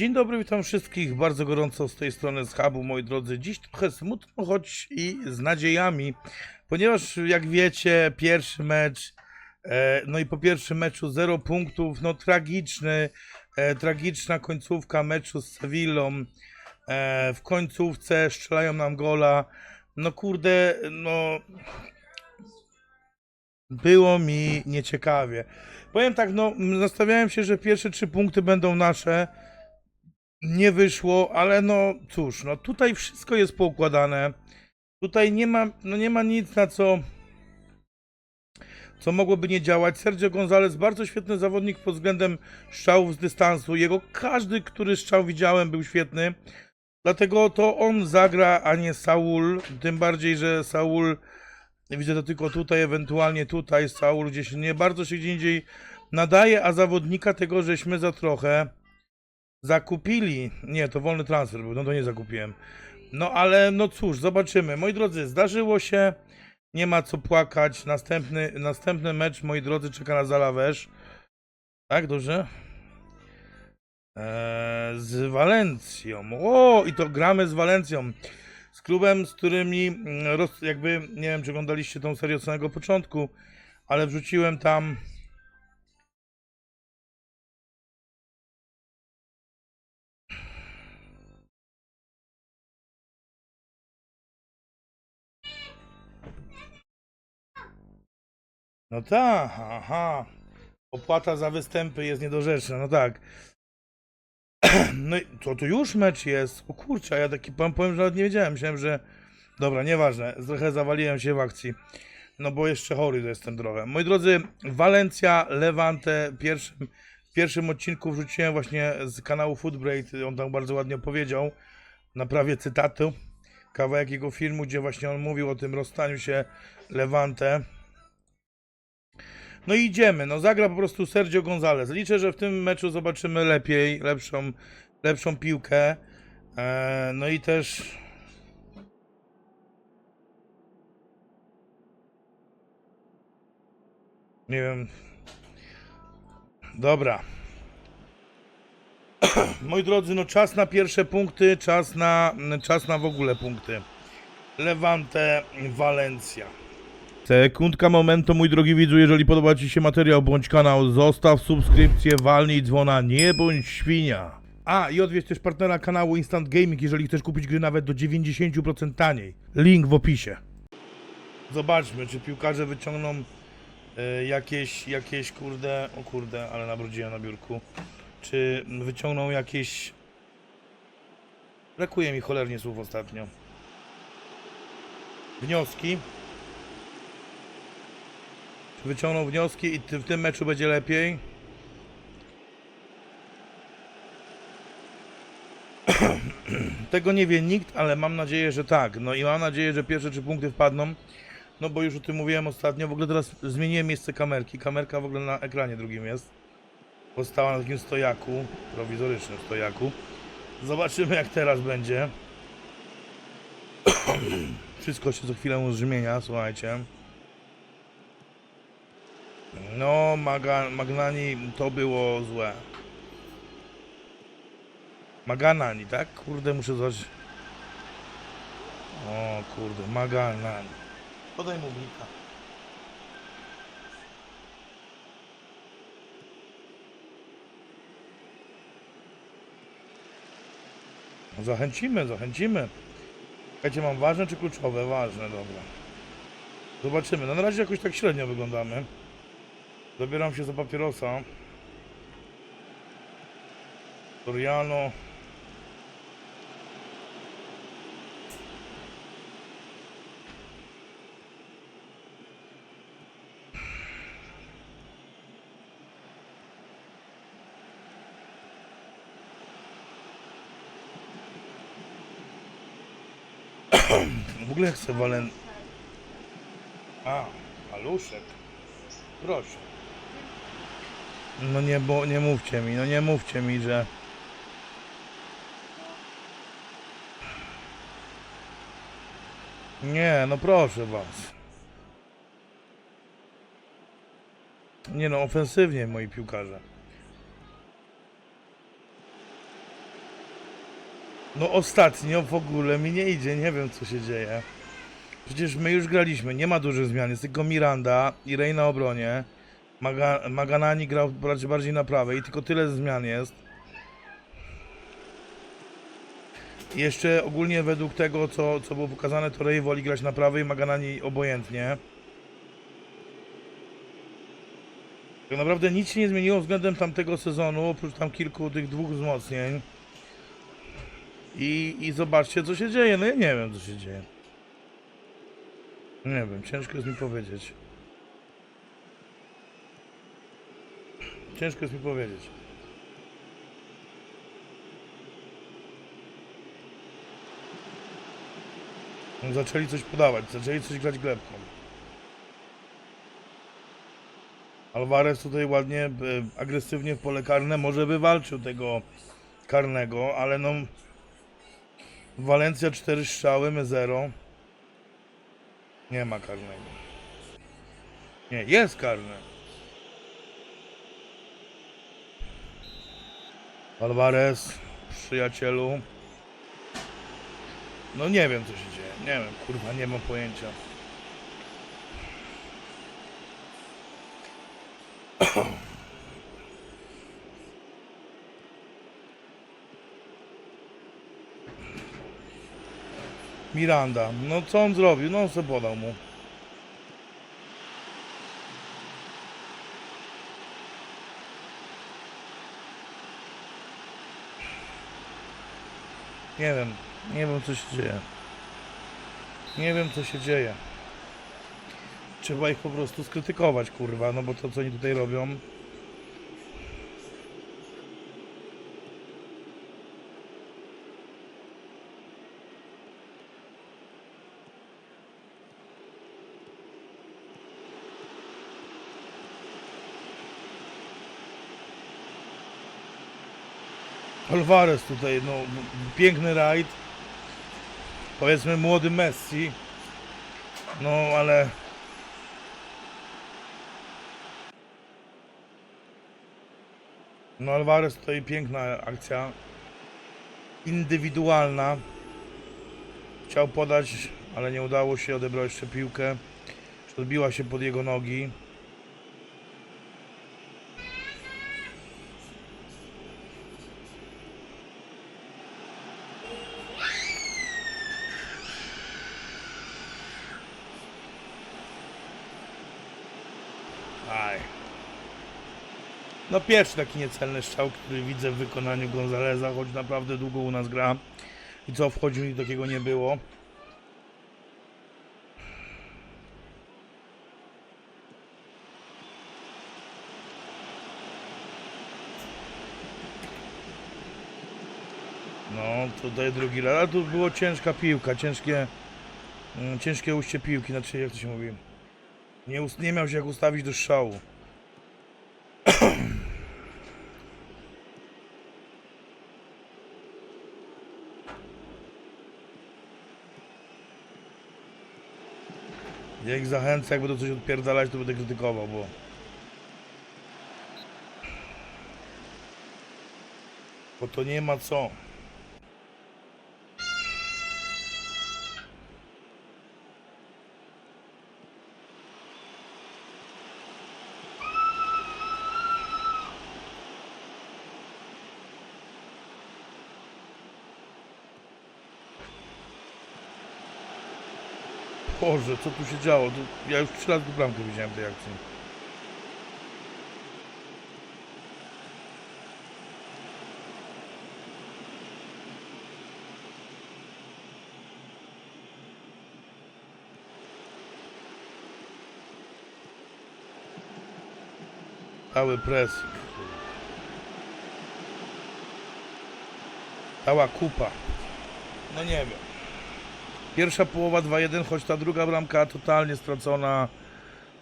Dzień dobry, witam wszystkich bardzo gorąco z tej strony z hubu, moi drodzy. Dziś trochę smutno, choć i z nadziejami, ponieważ jak wiecie, pierwszy mecz, e, no i po pierwszym meczu 0 punktów, no tragiczny, e, tragiczna końcówka meczu z Sevillą. E, w końcówce strzelają nam gola. No kurde, no było mi nieciekawie. Powiem tak, no nastawiałem się, że pierwsze trzy punkty będą nasze. Nie wyszło, ale no cóż, no tutaj wszystko jest poukładane. Tutaj nie ma, no nie ma nic na co co mogłoby nie działać. Sergio Gonzalez, bardzo świetny zawodnik pod względem strzałów z dystansu. Jego każdy, który strzał widziałem, był świetny. Dlatego to on zagra, a nie Saul. Tym bardziej, że Saul widzę to tylko tutaj, ewentualnie tutaj. Saul gdzieś nie bardzo się gdzie indziej nadaje, a zawodnika tego żeśmy za trochę zakupili. Nie, to wolny transfer był, no to nie zakupiłem. No ale no cóż, zobaczymy. Moi drodzy, zdarzyło się. Nie ma co płakać. Następny, następny mecz, moi drodzy, czeka na Zalawesz. Tak, dobrze? Eee, z Walencją. O, i to gramy z Walencją. Z klubem, z którymi mm, roz, jakby, nie wiem, czy oglądaliście tą serię od samego początku, ale wrzuciłem tam No tak, aha. Opłata za występy jest niedorzeczna, no tak. No i to tu już mecz jest. O kurczę, ja taki pan powiem, że nawet nie wiedziałem. Myślałem, że. Dobra, nieważne. Trochę zawaliłem się w akcji. No bo jeszcze chory jestem trochę. Moi drodzy, Walencja, Levante. Pierwszym, w pierwszym odcinku wrzuciłem właśnie z kanału Footbraid. On tam bardzo ładnie opowiedział. Na prawie cytatu. Kawałek jego filmu, gdzie właśnie on mówił o tym rozstaniu się Levante. No i idziemy, no zagra po prostu Sergio Gonzalez. Liczę, że w tym meczu zobaczymy lepiej, lepszą, lepszą piłkę. Eee, no i też... Nie wiem. Dobra. Moi drodzy, no czas na pierwsze punkty, czas na, czas na w ogóle punkty. Levante, Valencia. Sekundka momentu, mój drogi widzu, jeżeli podoba Ci się materiał bądź kanał, zostaw subskrypcję, walnij dzwona, nie bądź świnia. A, i odwiedź też partnera kanału Instant Gaming, jeżeli chcesz kupić gry nawet do 90% taniej. Link w opisie. Zobaczmy, czy piłkarze wyciągną e, jakieś, jakieś kurde, o kurde, ale nabrudziłem na biurku. Czy wyciągną jakieś... Brakuje mi cholernie słów ostatnio. Wnioski. Wyciągną wnioski i w tym meczu będzie lepiej? Tego nie wie nikt, ale mam nadzieję, że tak. No i mam nadzieję, że pierwsze trzy punkty wpadną. No bo już o tym mówiłem ostatnio. W ogóle teraz zmieniłem miejsce kamerki. Kamerka w ogóle na ekranie drugim jest. Postała na takim stojaku, prowizorycznym stojaku. Zobaczymy jak teraz będzie. Wszystko się co chwilę zmienia, słuchajcie. No, Maga, Magnani to było złe. Maganani, tak? Kurde, muszę zobaczyć. O kurde, Maganani. Podaj mu blika. Zachęcimy, zachęcimy. Słuchajcie, mam ważne czy kluczowe? Ważne, dobra. Zobaczymy. No na razie jakoś tak średnio wyglądamy. Zabieram się za papierosa. Toriano. W ogóle chcę walen... A, paluszek. Proszę. No nie, bo nie mówcie mi, no nie mówcie mi, że... Nie, no proszę was. Nie no, ofensywnie moi piłkarze. No ostatnio w ogóle mi nie idzie, nie wiem co się dzieje. Przecież my już graliśmy, nie ma dużych zmian, jest tylko Miranda i Rey na obronie. Maga, Maganani grał bardziej, na prawej i tylko tyle zmian jest. Jeszcze ogólnie według tego, co, co było pokazane, to Rey woli grać na prawej, Maganani obojętnie. Tak naprawdę nic się nie zmieniło względem tamtego sezonu, oprócz tam kilku tych dwóch wzmocnień. I, I zobaczcie, co się dzieje. No ja nie wiem, co się dzieje. Nie wiem, ciężko jest mi powiedzieć. Ciężko jest mi powiedzieć. Zaczęli coś podawać, zaczęli coś grać glebką. Alvarez tutaj ładnie, e, agresywnie w pole karne, może wywalczył tego karnego, ale no Walencja 4 strzały, my 0. Nie ma karnego. Nie, jest karne. Alvarez, przyjacielu. No nie wiem co się dzieje. Nie wiem, kurwa, nie mam pojęcia. Miranda. No co on zrobił? No on se podał mu. Nie wiem. Nie wiem co się dzieje. Nie wiem co się dzieje. Trzeba ich po prostu skrytykować, kurwa, no bo to co oni tutaj robią. Alvarez tutaj, no, piękny rajd. Powiedzmy młody Messi. No, ale... No Alvarez tutaj piękna akcja. Indywidualna. Chciał podać, ale nie udało się, odebrał jeszcze piłkę. Odbiła się pod jego nogi. Aj. No pierwszy taki niecelny strzał, który widzę w wykonaniu Gonzaleza, choć naprawdę długo u nas gra. I co wchodził i takiego nie było. No, tutaj drugi raz, ale tu było ciężka piłka, ciężkie, mm, ciężkie ujście piłki, znaczy jak to się mówi. Nie, nie miał się jak ustawić do strzału. Jak zachęcę, jak będą coś odpierdalać, to będę krytykował, bo... Bo to nie ma co. Boże, co tu się działo? Ja już trzy razy bramkę widziałem tej akcji. Cały pressing. Cała kupa. No nie wiem. Pierwsza połowa 2-1, choć ta druga bramka totalnie stracona.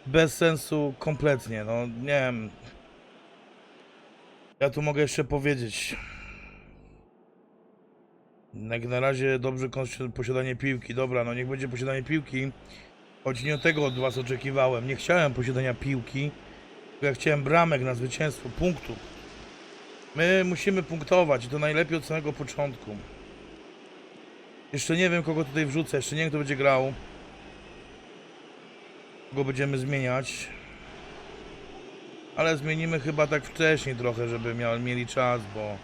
Bez sensu kompletnie. No nie wiem. Ja tu mogę jeszcze powiedzieć. Jak na razie dobrze posiadanie piłki. Dobra, no niech będzie posiadanie piłki. Choć nie tego od was oczekiwałem. Nie chciałem posiadania piłki. Ja chciałem bramek na zwycięstwo, punktów. My musimy punktować i to najlepiej od samego początku. Jeszcze nie wiem, kogo tutaj wrzucę, jeszcze nie wiem, kto będzie grał. Kogo będziemy zmieniać. Ale zmienimy chyba tak wcześniej trochę, żeby miał, mieli czas, bo...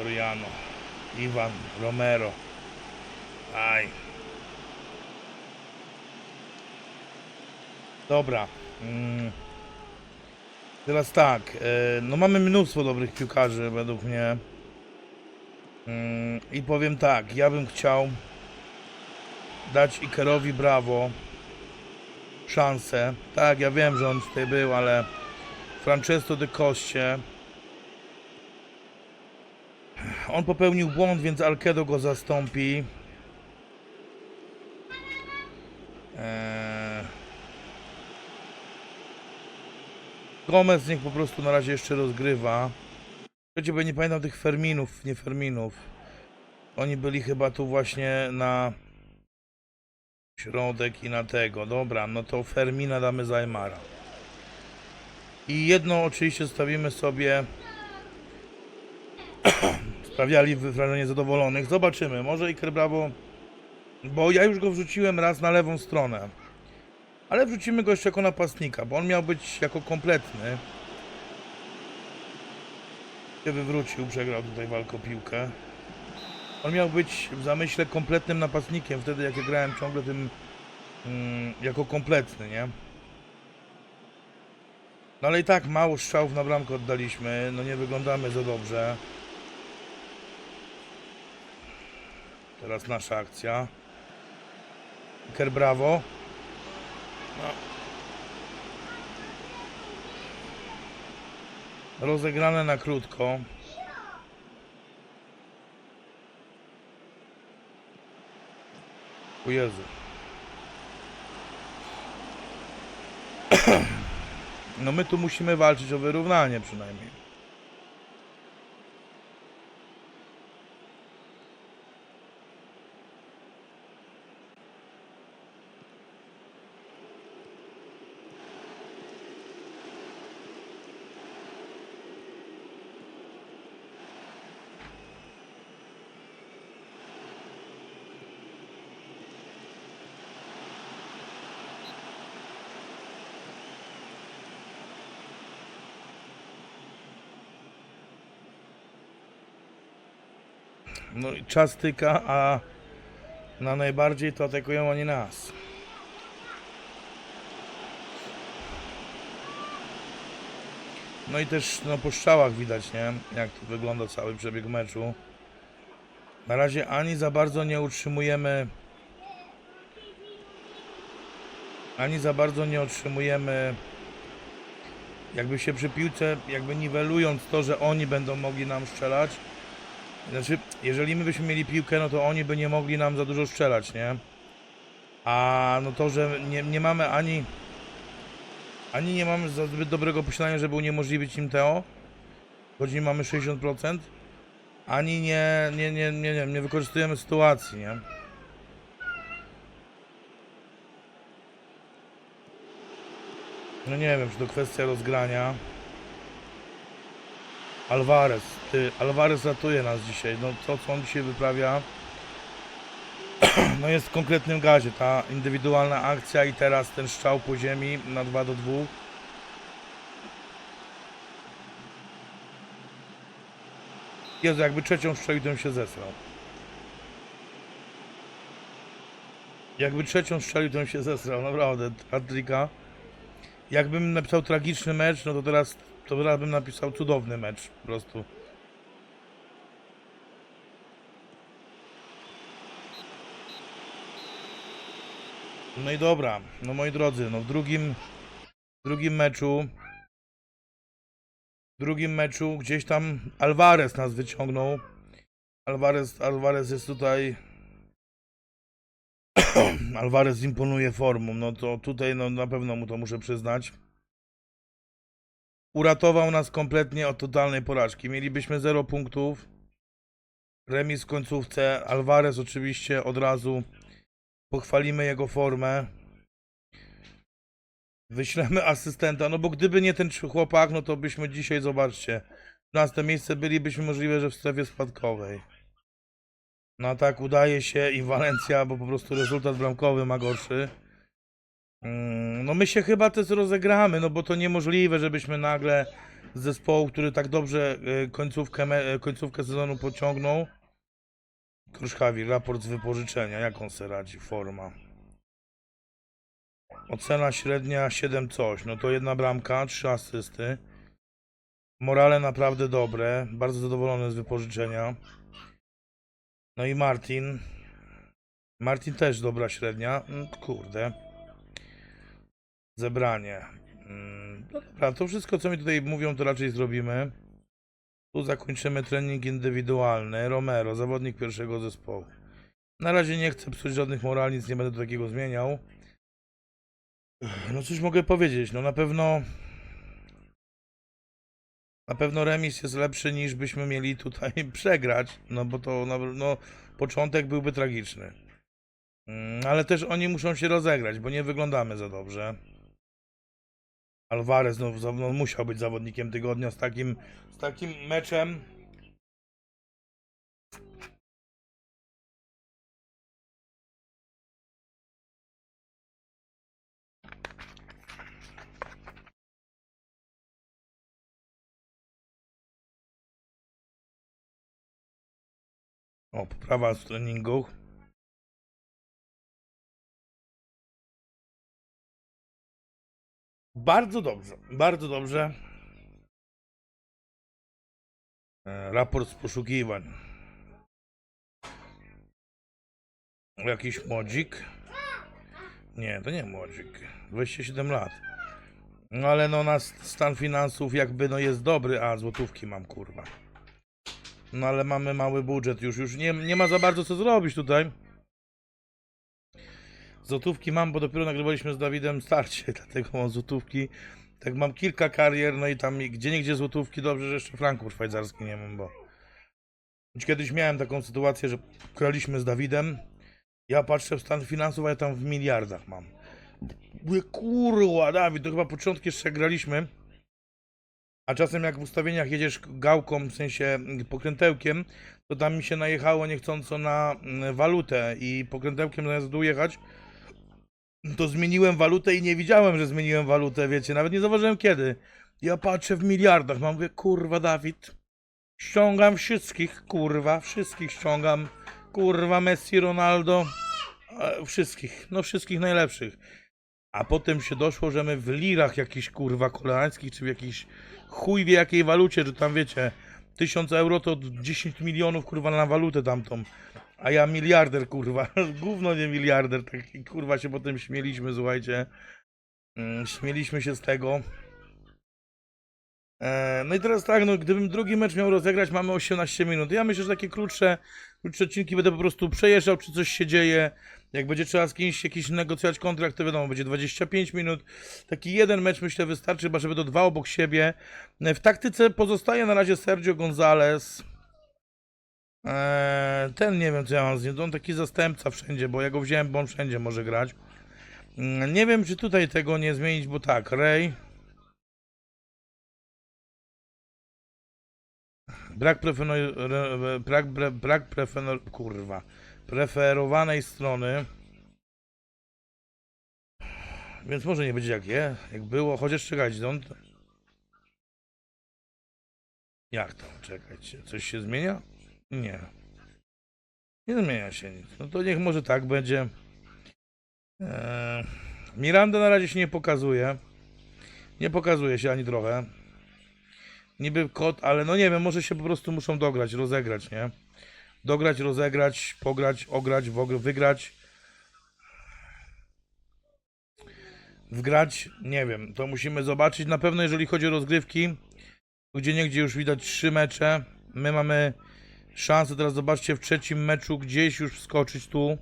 Toriano, Iwan, Romero. Aj. Dobra. Mm. Teraz tak. e, No mamy mnóstwo dobrych piłkarzy według mnie. Mm, I powiem tak, ja bym chciał dać Ikerowi brawo szansę. Tak, ja wiem, że on tutaj był, ale Francesco de Coście on popełnił błąd, więc Alkedo go zastąpi. Eee... Gomez niech po prostu na razie jeszcze rozgrywa. Przecież bo nie pamiętam tych Ferminów, nie Ferminów. Oni byli chyba tu właśnie na środek i na tego. Dobra, no to Fermina damy za Aymara. I jedno oczywiście stawimy sobie sprawiali wrażenie zadowolonych. Zobaczymy, może Iker Bravo, bo ja już go wrzuciłem raz na lewą stronę. Ale wrzucimy go jeszcze jako napastnika, bo on miał być jako kompletny. Się wywrócił, przegrał tutaj walkę o piłkę. On miał być w zamyśle kompletnym napastnikiem, wtedy jak ja grałem ciągle tym mm, jako kompletny, nie? No ale i tak mało strzałów na bramkę oddaliśmy, no nie wyglądamy za dobrze. Teraz nasza akcja. Iker Bravo. No. Rozegrane na krótko. O Jezu. No my tu musimy walczyć o wyrównanie przynajmniej. No czas tyka, a na najbardziej to atakują oni nas. No i też no, po strzałach widać, nie? Jak to wygląda cały przebieg meczu. Na razie ani za bardzo nie utrzymujemy. Ani za bardzo nie otrzymujemy. Jakby się przy piłce, jakby niwelując to, że oni będą mogli nam strzelać. Znaczy, jeżeli my byśmy mieli piłkę, no to oni by nie mogli nam za dużo strzelać, nie? A no to, że nie, nie mamy ani ani nie mamy za zbyt dobrego posiadania, żeby uniemożliwić im choć nie mamy 60%, ani nie, nie, nie, nie, nie, nie wykorzystujemy sytuacji, nie? No nie wiem, czy to kwestia rozgrania. Alvarez, ty, Alvarez ratuje nas dzisiaj. No to, co on dzisiaj wyprawia, no jest w konkretnym gazie. Ta indywidualna akcja i teraz ten strzał po ziemi na 2 do 2. Jezu, jakby trzecią strzelił, to się zesrał. Jakby trzecią strzelił, to się zesrał, naprawdę. Hattricka. Jakbym napisał tragiczny mecz, no to teraz, to bym napisał cudowny mecz, po prostu. No i dobra, no moi drodzy, no w drugim, w drugim meczu, w drugim meczu gdzieś tam Alvarez nas wyciągnął. Alvarez, Alvarez jest tutaj Alvarez imponuje formą, no to tutaj no, na pewno mu to muszę przyznać. Uratował nas kompletnie od totalnej porażki. Mielibyśmy 0 punktów. Remis w końcówce. Alvarez oczywiście od razu pochwalimy jego formę. Wyślemy asystenta, no bo gdyby nie ten chłopak, no to byśmy dzisiaj, zobaczcie, 15 miejsce bylibyśmy możliwe, że w strefie spadkowej. No tak udaje się i Walencja, bo po prostu rezultat bramkowy ma gorszy. Mm, No my się chyba też rozegramy, no bo to niemożliwe, żebyśmy nagle z zespołu, który tak dobrze y, końcówkę, y, końcówkę sezonu pociągnął. Kruszkawi, raport z wypożyczenia, jak on se radzi, forma. Ocena średnia 7 coś, no to jedna bramka, trzy asysty. Morale naprawdę dobre, bardzo zadowolony z wypożyczenia. No i Martin. Martin też dobra średnia. Mm, Kurde. Zebranie. Mm, No dobra, to wszystko co mi tutaj mówią, to raczej zrobimy. Tu zakończymy trening indywidualny. Romero, zawodnik pierwszego zespołu. Na razie nie chcę psuć żadnych morali, nic nie będę do takiego zmieniał. No cóż mogę powiedzieć, no na pewno na pewno remis jest lepszy niż byśmy mieli tutaj przegrać, no bo to no początek byłby tragiczny. Mm, Ale też oni muszą się rozegrać, bo nie wyglądamy za dobrze. Alvarez no, no, musiał być zawodnikiem tygodnia z takim, z takim meczem. O, poprawa w treningu. Bardzo dobrze, bardzo dobrze. E, Raport z poszukiwań. Jakiś młodzik? Nie, to nie młodzik. 27 lat. No ale no na stan finansów jakby no jest dobry, a złotówki mam kurwa. No ale mamy mały budżet już, już nie, nie ma za bardzo co zrobić tutaj. Złotówki mam, bo dopiero nagrywaliśmy z Dawidem starcie, dlatego mam złotówki. Tak mam kilka karier, no i tam gdzie niegdzie złotówki, dobrze, że jeszcze franków szwajcarski nie mam, bo... Kiedyś miałem taką sytuację, że graliśmy z Dawidem, ja patrzę w stan finansów, a ja tam w miliardach mam. Mówię, kurwa, Dawid, to chyba początki jeszcze graliśmy. A czasem jak w ustawieniach jedziesz gałką, w sensie pokrętełkiem, to tam mi się najechało niechcąco na mm, walutę i pokrętełkiem zamiast dół jechać, to zmieniłem walutę i nie widziałem, że zmieniłem walutę, wiecie, nawet nie zauważyłem kiedy. Ja patrzę w miliardach, mam mówię, kurwa Dawid, ściągam wszystkich, kurwa, wszystkich ściągam, kurwa Messi, Ronaldo, wszystkich, no wszystkich najlepszych. A potem się doszło, że my w lirach jakichś kurwa koreańskich, czy w jakiejś chuj wie jakiej walucie, że tam wiecie, 1000 euro to 10 milionów kurwa na walutę tamtą. A ja miliarder kurwa, gówno nie miliarder, tak kurwa się potem śmieliśmy, słuchajcie. Mm, Śmieliśmy się z tego. E, No i teraz tak, no gdybym drugi mecz miał rozegrać, mamy 18 minut. Ja myślę, że takie krótsze, krótsze odcinki będę po prostu przejeżdżał, czy coś się dzieje. Jak będzie trzeba z kimś jakiś negocjować kontrakt, to wiadomo, będzie 25 minut. Taki jeden mecz myślę wystarczy, chyba żeby to dwa obok siebie. E, W taktyce pozostaje na razie Sergio Gonzalez. Eee, ten nie wiem co ja mam z nim, on taki zastępca wszędzie, bo ja go wziąłem, bo on wszędzie może grać. Mm, Nie wiem czy tutaj tego nie zmienić, bo tak, Ray. Brak preferowanej, brak, brak, brak prefer, kurwa, preferowanej strony. Więc może nie będzie jak je, jak było, chociaż czekajcie, on... Jak to? Czekajcie, coś się zmienia? Nie. Nie zmienia się nic. No to niech może tak będzie. Eee, Miranda na razie się nie pokazuje. Nie pokazuje się ani trochę. Niby kot, ale no nie wiem, może się po prostu muszą dograć, rozegrać, nie? Dograć, rozegrać, pograć, ograć, wygrać. Wgrać, nie wiem, to musimy zobaczyć. Na pewno jeżeli chodzi o rozgrywki, gdzie niegdzie już widać trzy mecze. My mamy szansę teraz, zobaczcie, w trzecim meczu gdzieś już wskoczyć tu.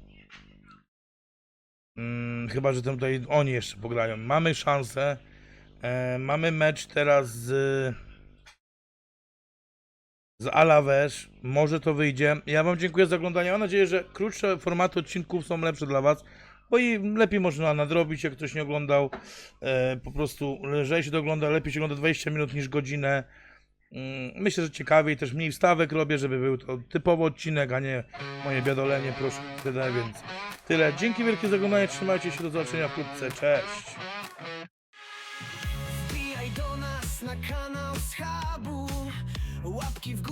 Mm, chyba, że tam tutaj oni jeszcze pograją. Mamy szansę. E, mamy mecz teraz z. Z Alaves. Może to wyjdzie. Ja Wam dziękuję za oglądanie. Mam nadzieję, że krótsze formaty odcinków są lepsze dla Was. Bo i lepiej można nadrobić, jak ktoś nie oglądał. E, po prostu lżej się to ogląda, lepiej się ogląda 20 minut niż godzinę. Mm, Myślę, że ciekawiej, też mniej wstawek robię, żeby był to typowy odcinek, a nie moje biadolenie, proszę, tyle, więc tyle. Dzięki wielkie za oglądanie, trzymajcie się, do zobaczenia wkrótce, cześć! Wbijaj do nas na kanał Schabu Łapki w górę